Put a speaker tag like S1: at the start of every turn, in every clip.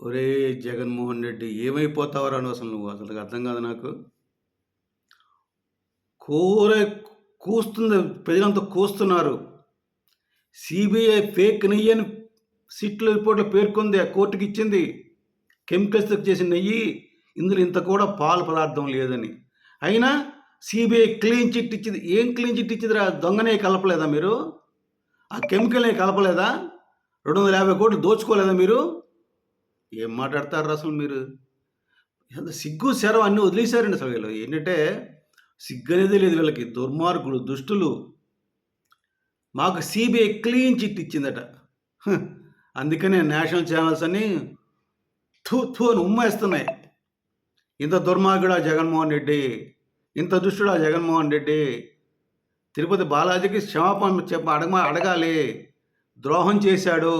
S1: ఒరే జగన్మోహన్ రెడ్డి ఏమైపోతావరా నువ్వు అసలు? నువ్వు అసలు అర్థం కాదు నాకు. కూర కూస్తుంది ప్రజలంతా కూస్తున్నారు. సిబిఐ ఫేక్ నెయ్యి అని సిట్లో రిపోర్ట్లో పేర్కొంది ఆ కోర్టుకి ఇచ్చింది. కెమికల్స్తో చేసిన నెయ్యి ఇందులో ఇంత కూడా పాల పదార్థం లేదని. అయినా సిబిఐ క్లీన్ చిట్ ఇచ్చింది. ఏం క్లీన్ చిట్ ఇచ్చిందిరా? దొంగనే కలపలేదా మీరు? ఆ కెమికల్నే కలపలేదా? రెండు వందల యాభై కోట్లు దోచుకోలేదా మీరు? ఏం మాట్లాడతారు అసలు మీరు? ఎంత సిగ్గు శరం అన్నీ వదిలేశారండి అసలు వీళ్ళు. ఏంటంటే సిగ్గు అనేది లేదు వీళ్ళకి. దుర్మార్గులు దుష్టులు. మాకు సిబిఐ క్లీన్ చిట్ ఇచ్చిందట. అందుకనే నేషనల్ ఛానల్స్ అని థూ థూ అని ఉమ్మేస్తున్నాయి. ఇంత దుర్మార్గుడా జగన్మోహన్ రెడ్డి ఇంత దుష్టుడా జగన్మోహన్ రెడ్డి. తిరుపతి బాలాజీకి క్షమాపణ చెప్ప అడగ అడగాలి. ద్రోహం చేశాడు.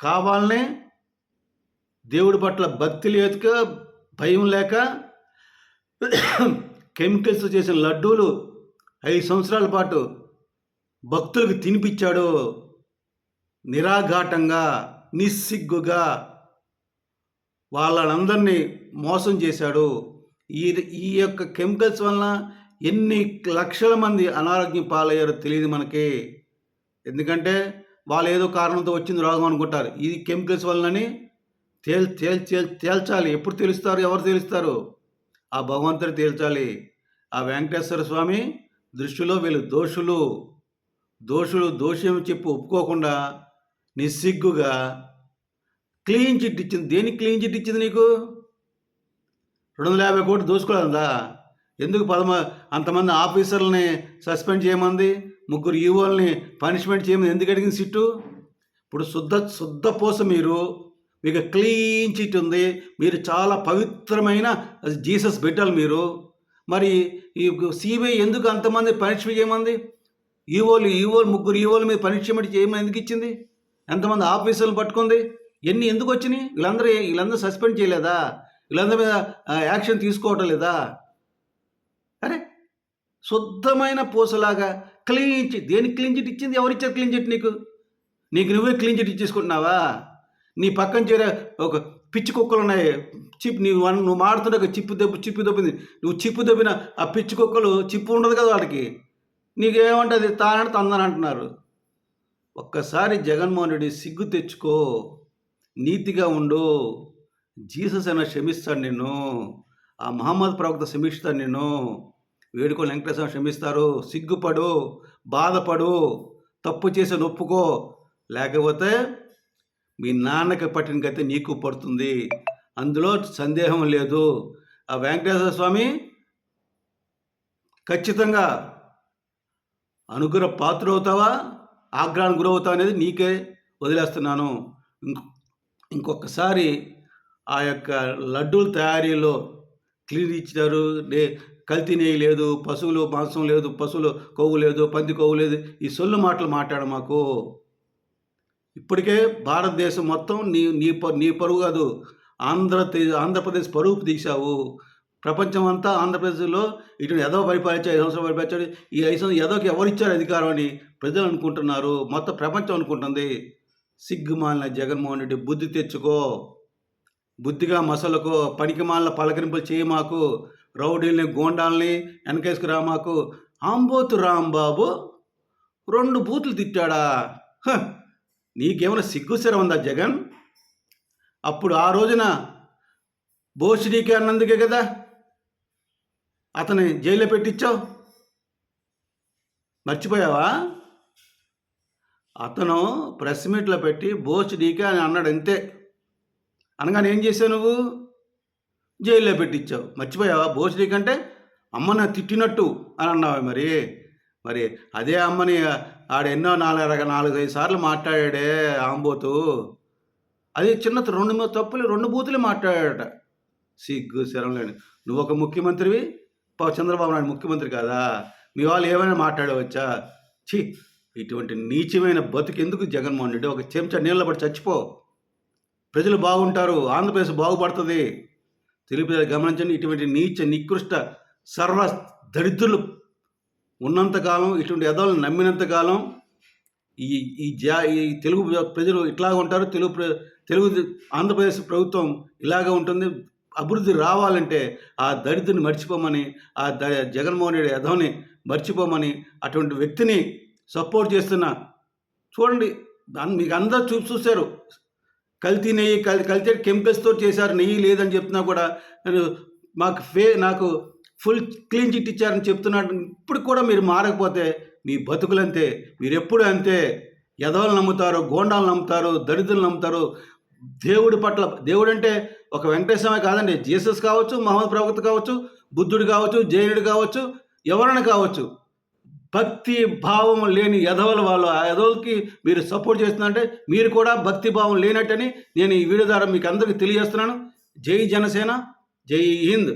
S1: కావాలనే దేవుడి పట్ల భక్తి లేక భయం లేక కెమికల్స్ చేసిన లడ్డూలు ఐదు సంవత్సరాల పాటు భక్తులకు తినిపించాడు. నిరాఘాటంగా నిస్సిగ్గుగా వాళ్ళందరినీ మోసం చేశాడు. ఈ ఈ యొక్క కెమికల్స్ వలన ఎన్ని లక్షల మంది అనారోగ్యం పాలయ్యారో తెలియదు మనకి. ఎందుకంటే వాళ్ళు ఏదో కారణంతో వచ్చింది రోగం అనుకుంటారు. ఇది కెమికల్స్ వలనని తేల్ తేల్ తేల్ తేల్చాలి. ఎప్పుడు తెలుస్తారు? ఎవరు తెలుస్తారు? ఆ భగవంతుడు తేల్చాలి. ఆ వెంకటేశ్వర స్వామి దృష్టిలో వీళ్ళు దోషులు. దోషులు దోషం చెప్పి ఒప్పుకోకుండా నిస్సిగ్గుగా క్లీన్ చిట్ ఇచ్చింది. దేనికి క్లీన్ చిట్ ఇచ్చింది నీకు? రెండు వందల యాభై కోట్లు దోసుకోలేదా ఎందుకు పదమ అంతమంది ఆఫీసర్లని సస్పెండ్ చేయమంది? ముగ్గురు ఈవోల్ని పనిష్మెంట్ చేయమని ఎందుకు అడిగింది సిట్టు? ఇప్పుడు శుద్ధ శుద్ధ పోస మీరు మీకు క్లీన్ చిట్ ఉంది. మీరు చాలా పవిత్రమైన జీసస్ బిడ్డలు మీరు. మరి ఈ సిబిఐ ఎందుకు అంతమంది పనిష్మెంట్ చేయమంది? ఈవోలు ఈవోలు ముగ్గురు ఈవోల మీద పనిష్మెంట్ చేయమని ఎందుకు ఇచ్చింది? ఎంతమంది ఆఫీసర్లు పట్టుకుంది? ఎన్ని ఎందుకు వచ్చినాయి? వీళ్ళందరూ వీళ్ళందరూ సస్పెండ్ చేయలేదా? వీళ్ళందరి మీద యాక్షన్ తీసుకోవటం లేదా? అరే శుద్ధమైన పూసలాగా క్లీన్ చిట్ దేనికి క్లీన్ చిట్ ఇచ్చింది? ఎవరిచ్చారు క్లీన్ చిట్ నీకు? నీకు నువ్వే క్లీన్ చిట్ ఇచ్చేసుకుంటున్నావా? నీ పక్కన చేరే ఒక పిచ్చి కుక్కలు ఉన్నాయి. చిప్ నీ నువ్వు మాడుతుంటే చిప్పు దెబ్బ చిప్పు దెబ్బింది. నువ్వు చిప్పు దెబ్బిన ఆ పిచ్చి కుక్కలు చిప్పు ఉండదు కదా వాడికి. నీకేమంటుంది? తానంటే తందని అంటున్నారు. ఒక్కసారి జగన్మోహన్ రెడ్డి సిగ్గు తెచ్చుకో. నీతిగా ఉండు. జీసస్ అయినా క్షమిస్తాడు నిన్ను. ఆ మహమ్మద్ ప్రవక్త క్షమిస్తాడు నిన్ను. వేడుకో వెంకటేశ్వర క్షమిస్తారు. సిగ్గుపడు బాధపడు తప్పు చేసి నొప్పుకో. లేకపోతే మీ నాన్నకి పట్టిన గతి నీకు పడుతుంది. అందులో సందేహం లేదు. ఆ వెంకటేశ్వర స్వామి ఖచ్చితంగా అనుగ్రహ పాత్ర అవుతావా ఆగ్రహానికి గురవుతావు అనేది నీకే వదిలేస్తున్నాను. ఇంకొకసారి ఆ యొక్క లడ్డూల తయారీలో క్లీన్ ఇచ్చినారు నే కల్తీ నెయ్యి లేదు పశువులు మాంసం లేదు పశువులు కొవ్వు లేదు పంది కొవ్వు లేదు. ఈ సొల్లు మాటలు మాట్లాడు మాకు. ఇప్పటికే భారతదేశం మొత్తం నీ నీ ప నీ పరువు కాదు. ఆంధ్ర ఆంధ్రప్రదేశ్ పరువు తీశావు. ప్రపంచం అంతా ఆంధ్రప్రదేశ్లో ఇటువంటి ఎదో పరిపాలించాడు ఐదు సంవత్సరాలు పరిపాలించాడు ఈ ఐదు సంవత్సరం ఎదోకి ఎవరు ఇచ్చారు అధికారం అని ప్రజలు అనుకుంటున్నారు. మొత్తం ప్రపంచం అనుకుంటుంది. సిగ్గుమాలిన జగన్మోహన్ రెడ్డి బుద్ధి తెచ్చుకో. బుద్ధిగా మసలుకో. పనికిమాలిన పలకరింపులు చేయమాకు రౌడీల్ని గోండాల్ని వెనకేసుకు మాకు. ఆంబోతు రాంబాబు రెండు బూతులు తిట్టాడా? హ! నీకేమైనా సిగ్గుసర ఉందా జగన్? అప్పుడు ఆ రోజున బోషిడీకి అన్నందుకే కదా అతని జైల్లో పెట్టించావు? మర్చిపోయావా? అతను ప్రెస్ మీట్లో పెట్టి బోస్ డీకే అని అన్నాడు అంతే. అనగానే ఏం చేసావు నువ్వు? జైల్లో పెట్టించావు. మర్చిపోయావా బోస్ డీకే అంటే అమ్మని తిట్టినట్టు అని అన్నావు మరి? మరి అదే అమ్మని ఆడ ఎన్నో నాలుగు నాలుగైదు సార్లు మాట్లాడాడే ఆంబోతు అది చిన్న రెండు మీద తప్పులు రెండు బూతులు మాట్లాడాడట. సిగ్గు శరం లేని. నువ్వు ఒక ముఖ్యమంత్రివి? చంద్రబాబు నాయుడు ముఖ్యమంత్రి కాదా? మీ వాళ్ళు ఏమైనా మాట్లాడవచ్చా? ఛీ! ఇటువంటి నీచమైన బతుకు ఎందుకు జగన్మోహన్ రెడ్డి? ఒక చెంచా నీళ్ళ పడి చచ్చిపో. ప్రజలు బాగుంటారు ఆంధ్రప్రదేశ్ బాగుపడుతుంది. తెలుగు ప్రజలు గమనించండి ఇటువంటి నీచ నికృష్ట సర్వ దరిద్రులు ఉన్నంతకాలం ఇటువంటి ఎదవలను నమ్మినంతకాలం ఈ ఈ జా ఈ తెలుగు ప్రజలు ఇట్లాగ ఉంటారు. తెలుగు ప్ర తెలుగు ఆంధ్రప్రదేశ్ ప్రభుత్వం ఇలాగ ఉంటుంది. అభివృద్ధి రావాలంటే ఆ దరిద్రుని మర్చిపోమని ఆ ద జగన్మోహన్ రెడ్డి యధవని మర్చిపోమని అటువంటి వ్యక్తిని సపోర్ట్ చేస్తున్న చూడండి దాన్ని మీకు అందరూ చూ చూశారు. కల్తీ నెయ్యి కల్ కల్తీ కెంపెస్తో చేశారు నెయ్యి లేదని చెప్తున్నా కూడా నేను మాకు ఫే నాకు ఫుల్ క్లీన్ చిట్ ఇచ్చారని చెప్తున్నాడు. ఇప్పుడు కూడా మీరు మారకపోతే మీ బతుకులంతే మీరు ఎప్పుడు అంతే. ఎదవలు నమ్ముతారు గోండాలు నమ్ముతారు దరిద్రులు నమ్ముతారు. దేవుడి పట్ల దేవుడు అంటే ఒక వెంకటేశ్వరమే కాదండి. జీసస్ కావచ్చు మహమ్మద్ ప్రవక్త కావచ్చు బుద్ధుడు కావచ్చు జైనుడు కావచ్చు ఎవరైనా కావచ్చు. భక్తి భావం లేని యదవల వాళ్ళు ఆ యదవులకి మీరు సపోర్ట్ చేస్తున్నారంటే మీరు కూడా భక్తి భావం లేనట్టని నేను ఈ వీడియో ద్వారా మీకు అందరికీ తెలియజేస్తున్నాను. జై జనసేన జై హింద్.